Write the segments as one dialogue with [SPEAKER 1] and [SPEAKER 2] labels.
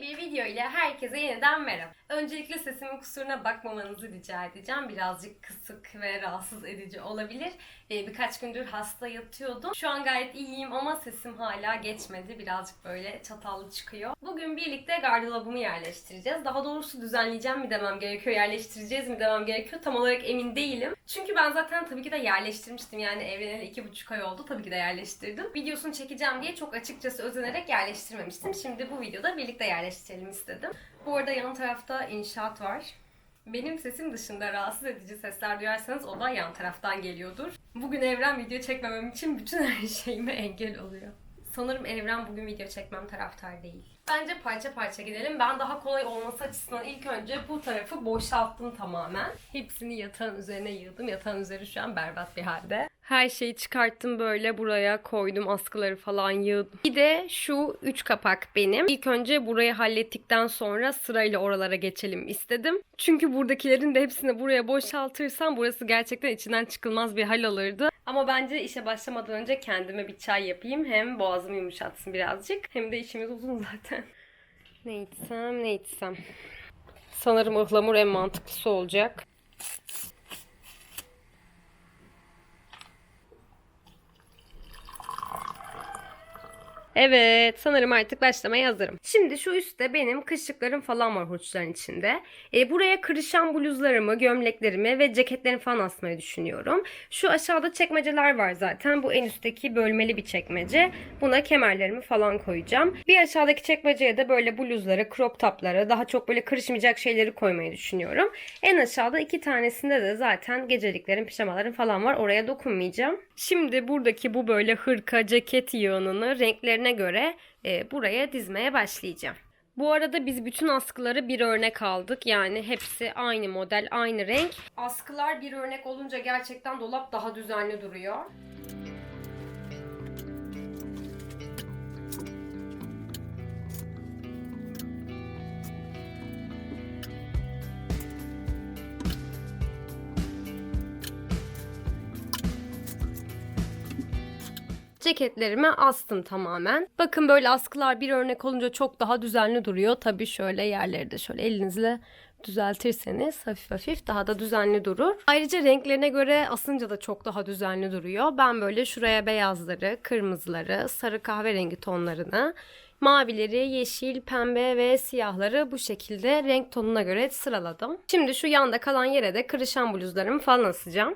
[SPEAKER 1] Bir video ile herkese yeniden merhaba. Öncelikle sesimin kusuruna bakmamanızı rica edeceğim. Birazcık kısık ve rahatsız edici olabilir. Ee, birkaç gündür hasta yatıyordum. Şu an gayet iyiyim ama sesim hala geçmedi. Birazcık böyle çatallı çıkıyor. Bugün birlikte gardırobumu yerleştireceğiz. Daha doğrusu düzenleyeceğim mi demem gerekiyor, yerleştireceğiz mi demem gerekiyor. Tam olarak emin değilim. Çünkü ben zaten tabii ki de yerleştirmiştim. Yani evleneli iki buçuk ay oldu. Tabii ki de yerleştirdim. Videosunu çekeceğim diye çok açıkçası özenerek yerleştirmemiştim. Şimdi bu videoda birlikte yerleştirelim istedim. Bu arada yan tarafta inşaat var. Benim sesim dışında rahatsız edici sesler duyarsanız o da yan taraftan geliyordur. Bugün Evren video çekmemem için bütün her şeyime engel oluyor. Sanırım Evren bugün video çekmem taraftar değil. Bence parça parça gidelim. Ben daha kolay olması açısından ilk önce bu tarafı boşalttım tamamen. Hepsini yatağın üzerine yığdım. Yatağın üzeri şu an berbat bir halde. Her şeyi çıkarttım böyle buraya koydum askıları falan yığdım. Bir de şu üç kapak benim. İlk önce burayı hallettikten sonra sırayla oralara geçelim istedim. Çünkü buradakilerin de hepsini buraya boşaltırsam burası gerçekten içinden çıkılmaz bir hal alırdı. Ama bence işe başlamadan önce kendime bir çay yapayım. Hem boğazımı yumuşatsın birazcık. Hem de işimiz uzun zaten. Ne içsem ne içsem. Sanırım ıhlamur en mantıklısı olacak. Evet, sanırım artık başlamaya hazırım. Şimdi şu üstte benim kışlıklarım falan var hurçların içinde. E, buraya kırışan bluzlarımı, gömleklerimi ve ceketlerimi falan asmayı düşünüyorum. Şu aşağıda çekmeceler var zaten. Bu en üstteki bölmeli bir çekmece. Buna kemerlerimi falan koyacağım. Bir aşağıdaki çekmeceye de böyle bluzları, crop topları, daha çok böyle kırışmayacak şeyleri koymayı düşünüyorum. En aşağıda iki tanesinde de zaten geceliklerim, pijamalarım falan var. Oraya dokunmayacağım. Şimdi buradaki bu böyle hırka, ceket yığınını renklerine göre e, buraya dizmeye başlayacağım. Bu arada biz bütün askıları bir örnek aldık. Yani hepsi aynı model, aynı renk. Askılar bir örnek olunca gerçekten dolap daha düzenli duruyor. Ceketlerimi astım tamamen. Bakın böyle askılar bir örnek olunca çok daha düzenli duruyor. Tabii şöyle yerleri de şöyle elinizle düzeltirseniz hafif hafif daha da düzenli durur. Ayrıca renklerine göre asınca da çok daha düzenli duruyor. Ben böyle şuraya beyazları, kırmızıları, sarı kahverengi tonlarını Mavileri, yeşil, pembe ve siyahları bu şekilde renk tonuna göre sıraladım. Şimdi şu yanda kalan yere de kırışan bluzlarımı falan asacağım.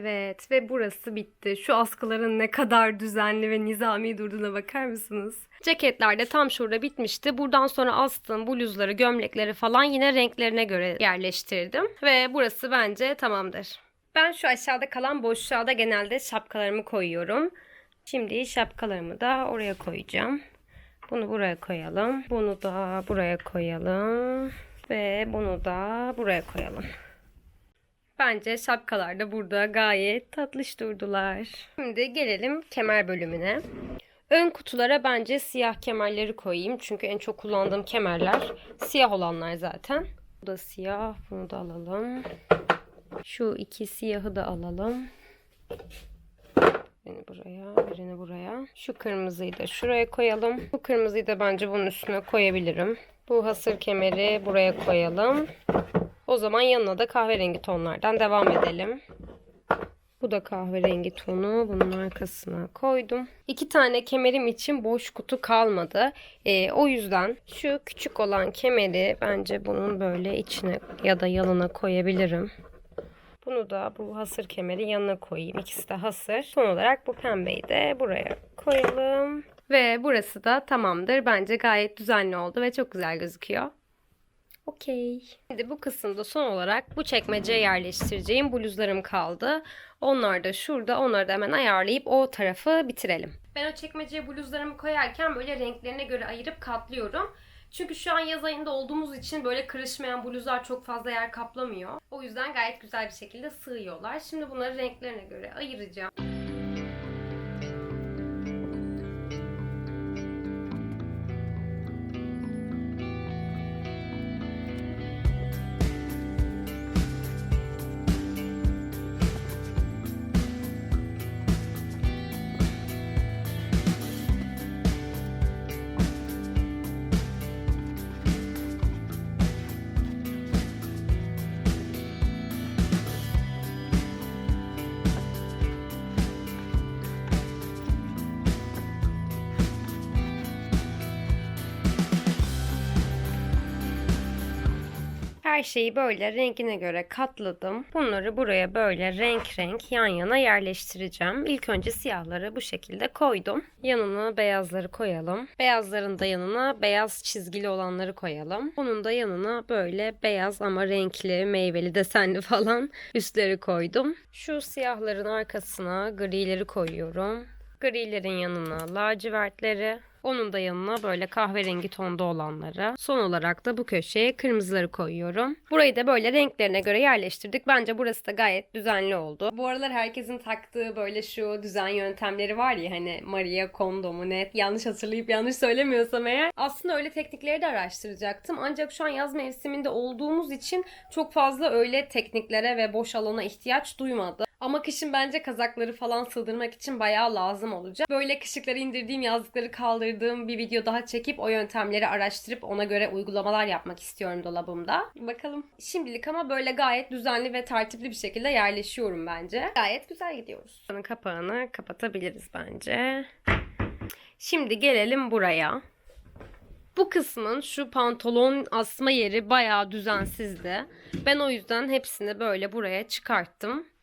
[SPEAKER 1] Evet ve burası bitti. Şu askıların ne kadar düzenli ve nizami durduğuna bakar mısınız? Ceketler de tam şurada bitmişti. Buradan sonra astığım bluzları, gömlekleri falan yine renklerine göre yerleştirdim. Ve burası bence tamamdır. Ben şu aşağıda kalan boşluğa da genelde şapkalarımı koyuyorum. Şimdi şapkalarımı da oraya koyacağım. Bunu buraya koyalım. Bunu da buraya koyalım. Ve bunu da buraya koyalım. Bence şapkalar da burada gayet tatlış durdular. Şimdi gelelim kemer bölümüne. Ön kutulara bence siyah kemerleri koyayım. Çünkü en çok kullandığım kemerler siyah olanlar zaten. Bu da siyah. Bunu da alalım. Şu iki siyahı da alalım. Birini buraya, birini buraya. Şu kırmızıyı da şuraya koyalım. Bu kırmızıyı da bence bunun üstüne koyabilirim. Bu hasır kemeri buraya koyalım. O zaman yanına da kahverengi tonlardan devam edelim. Bu da kahverengi tonu. Bunun arkasına koydum. İki tane kemerim için boş kutu kalmadı. Ee, o yüzden şu küçük olan kemeri bence bunun böyle içine ya da yanına koyabilirim. Bunu da bu hasır kemeri yanına koyayım. İkisi de hasır. Son olarak bu pembeyi de buraya koyalım. Ve burası da tamamdır. Bence gayet düzenli oldu ve çok güzel gözüküyor. Okey. Şimdi bu kısımda son olarak bu çekmeceye yerleştireceğim bluzlarım kaldı. Onlar da şurada. Onları da hemen ayarlayıp o tarafı bitirelim. Ben o çekmeceye bluzlarımı koyarken böyle renklerine göre ayırıp katlıyorum. Çünkü şu an yaz ayında olduğumuz için böyle kırışmayan bluzlar çok fazla yer kaplamıyor. O yüzden gayet güzel bir şekilde sığıyorlar. Şimdi bunları renklerine göre ayıracağım. Her şeyi böyle rengine göre katladım. Bunları buraya böyle renk renk yan yana yerleştireceğim. İlk önce siyahları bu şekilde koydum. Yanına beyazları koyalım. Beyazların da yanına beyaz çizgili olanları koyalım. Bunun da yanına böyle beyaz ama renkli, meyveli, desenli falan üstleri koydum. Şu siyahların arkasına grileri koyuyorum. Grilerin yanına lacivertleri, onun da yanına böyle kahverengi tonda olanları. Son olarak da bu köşeye kırmızıları koyuyorum. Burayı da böyle renklerine göre yerleştirdik. Bence burası da gayet düzenli oldu. Bu aralar herkesin taktığı böyle şu düzen yöntemleri var ya hani Maria Kondo mu ne? Yanlış hatırlayıp yanlış söylemiyorsam eğer. Aslında öyle teknikleri de araştıracaktım. Ancak şu an yaz mevsiminde olduğumuz için çok fazla öyle tekniklere ve boş alana ihtiyaç duymadı. Ama kışın bence kazakları falan sığdırmak için bayağı lazım olacak. Böyle kışlıkları indirdiğim, yazlıkları kaldırdığım bir video daha çekip o yöntemleri araştırıp ona göre uygulamalar yapmak istiyorum dolabımda. Bakalım. Şimdilik ama böyle gayet düzenli ve tertipli bir şekilde yerleşiyorum bence. Gayet güzel gidiyoruz. Kapağını kapatabiliriz bence. Şimdi gelelim buraya. Bu kısmın şu pantolon asma yeri bayağı düzensizdi. Ben o yüzden hepsini böyle buraya çıkarttım.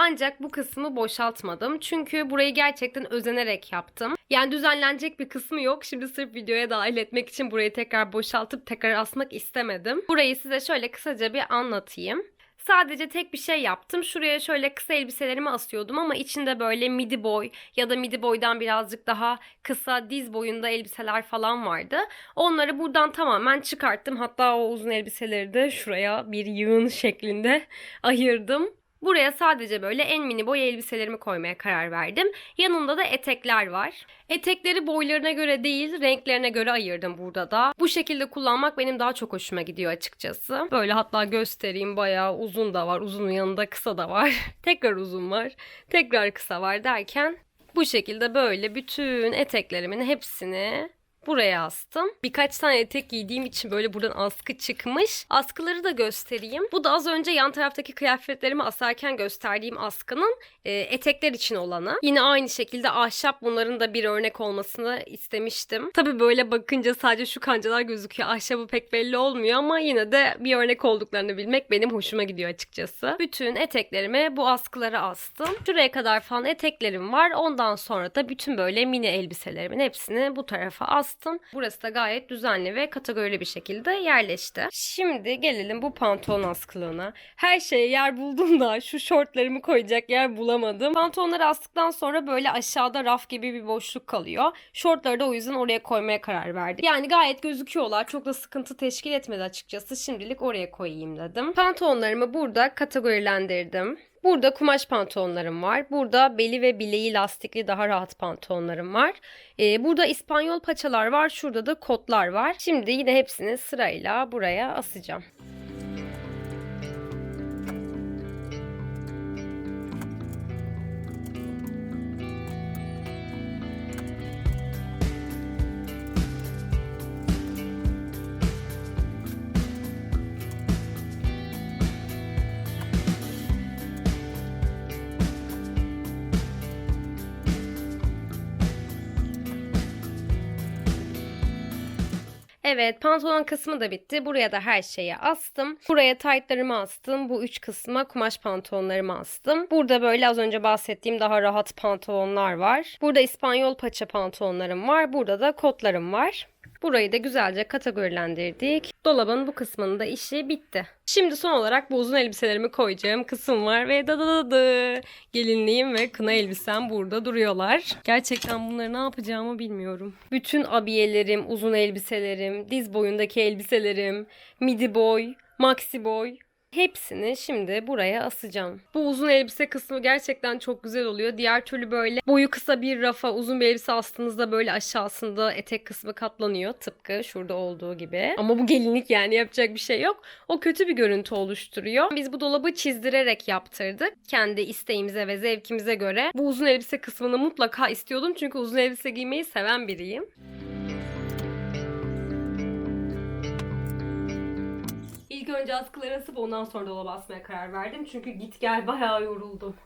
[SPEAKER 1] Ancak bu kısmı boşaltmadım. Çünkü burayı gerçekten özenerek yaptım. Yani düzenlenecek bir kısmı yok. Şimdi sırf videoya dahil etmek için burayı tekrar boşaltıp tekrar asmak istemedim. Burayı size şöyle kısaca bir anlatayım. Sadece tek bir şey yaptım. Şuraya şöyle kısa elbiselerimi asıyordum ama içinde böyle midi boy ya da midi boydan birazcık daha kısa diz boyunda elbiseler falan vardı. Onları buradan tamamen çıkarttım. Hatta o uzun elbiseleri de şuraya bir yığın şeklinde ayırdım. Buraya sadece böyle en mini boy elbiselerimi koymaya karar verdim. Yanında da etekler var. Etekleri boylarına göre değil, renklerine göre ayırdım burada da. Bu şekilde kullanmak benim daha çok hoşuma gidiyor açıkçası. Böyle hatta göstereyim bayağı uzun da var. Uzunun yanında kısa da var. tekrar uzun var. Tekrar kısa var derken bu şekilde böyle bütün eteklerimin hepsini buraya astım. Birkaç tane etek giydiğim için böyle buradan askı çıkmış. Askıları da göstereyim. Bu da az önce yan taraftaki kıyafetlerimi asarken gösterdiğim askının e, etekler için olanı. Yine aynı şekilde ahşap bunların da bir örnek olmasını istemiştim. Tabi böyle bakınca sadece şu kancalar gözüküyor. Ahşabı pek belli olmuyor ama yine de bir örnek olduklarını bilmek benim hoşuma gidiyor açıkçası. Bütün eteklerimi bu askılara astım. Şuraya kadar falan eteklerim var. Ondan sonra da bütün böyle mini elbiselerimin hepsini bu tarafa astım. Burası da gayet düzenli ve kategorili bir şekilde yerleşti. Şimdi gelelim bu pantolon askılığına. Her şeye yer buldum da şu şortlarımı koyacak yer bulamadım. Pantolonları astıktan sonra böyle aşağıda raf gibi bir boşluk kalıyor. Şortları da o yüzden oraya koymaya karar verdim. Yani gayet gözüküyorlar. Çok da sıkıntı teşkil etmedi açıkçası. Şimdilik oraya koyayım dedim. Pantolonlarımı burada kategorilendirdim. Burada kumaş pantolonlarım var. Burada beli ve bileği lastikli daha rahat pantolonlarım var. Ee, burada İspanyol paçalar var. Şurada da kotlar var. Şimdi yine hepsini sırayla buraya asacağım. Evet pantolon kısmı da bitti. Buraya da her şeyi astım. Buraya taytlarımı astım. Bu üç kısma kumaş pantolonlarımı astım. Burada böyle az önce bahsettiğim daha rahat pantolonlar var. Burada İspanyol paça pantolonlarım var. Burada da kotlarım var. Burayı da güzelce kategorilendirdik. Dolabın bu kısmının da işi bitti. Şimdi son olarak bu uzun elbiselerimi koyacağım kısım var ve da da da da gelinliğim ve kına elbisem burada duruyorlar. Gerçekten bunları ne yapacağımı bilmiyorum. Bütün abiyelerim, uzun elbiselerim, diz boyundaki elbiselerim, midi boy, maxi boy, Hepsini şimdi buraya asacağım. Bu uzun elbise kısmı gerçekten çok güzel oluyor. Diğer türlü böyle boyu kısa bir rafa uzun bir elbise astığınızda böyle aşağısında etek kısmı katlanıyor. Tıpkı şurada olduğu gibi. Ama bu gelinlik yani yapacak bir şey yok. O kötü bir görüntü oluşturuyor. Biz bu dolabı çizdirerek yaptırdık. Kendi isteğimize ve zevkimize göre. Bu uzun elbise kısmını mutlaka istiyordum. Çünkü uzun elbise giymeyi seven biriyim. Önce askıları asıp ondan sonra dolaba asmaya karar verdim. Çünkü git gel bayağı yoruldum.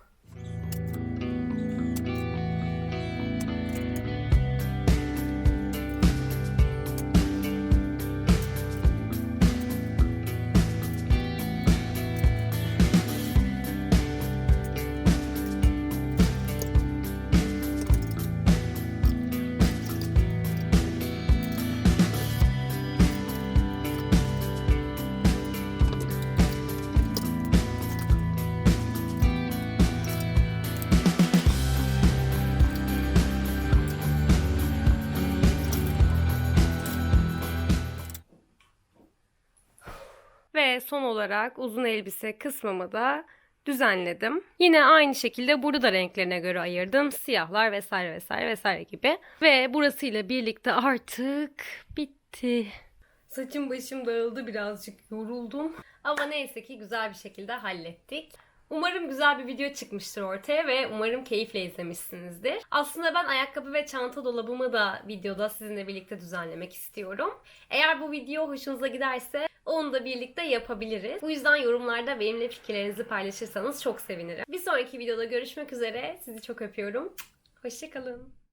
[SPEAKER 1] Ve son olarak uzun elbise kısmımı da düzenledim. Yine aynı şekilde burada da renklerine göre ayırdım. Siyahlar vesaire vesaire vesaire gibi. Ve burasıyla birlikte artık bitti. Saçım başım dağıldı birazcık yoruldum. Ama neyse ki güzel bir şekilde hallettik. Umarım güzel bir video çıkmıştır ortaya ve umarım keyifle izlemişsinizdir. Aslında ben ayakkabı ve çanta dolabımı da videoda sizinle birlikte düzenlemek istiyorum. Eğer bu video hoşunuza giderse onu da birlikte yapabiliriz. Bu yüzden yorumlarda benimle fikirlerinizi paylaşırsanız çok sevinirim. Bir sonraki videoda görüşmek üzere. Sizi çok öpüyorum. Hoşçakalın.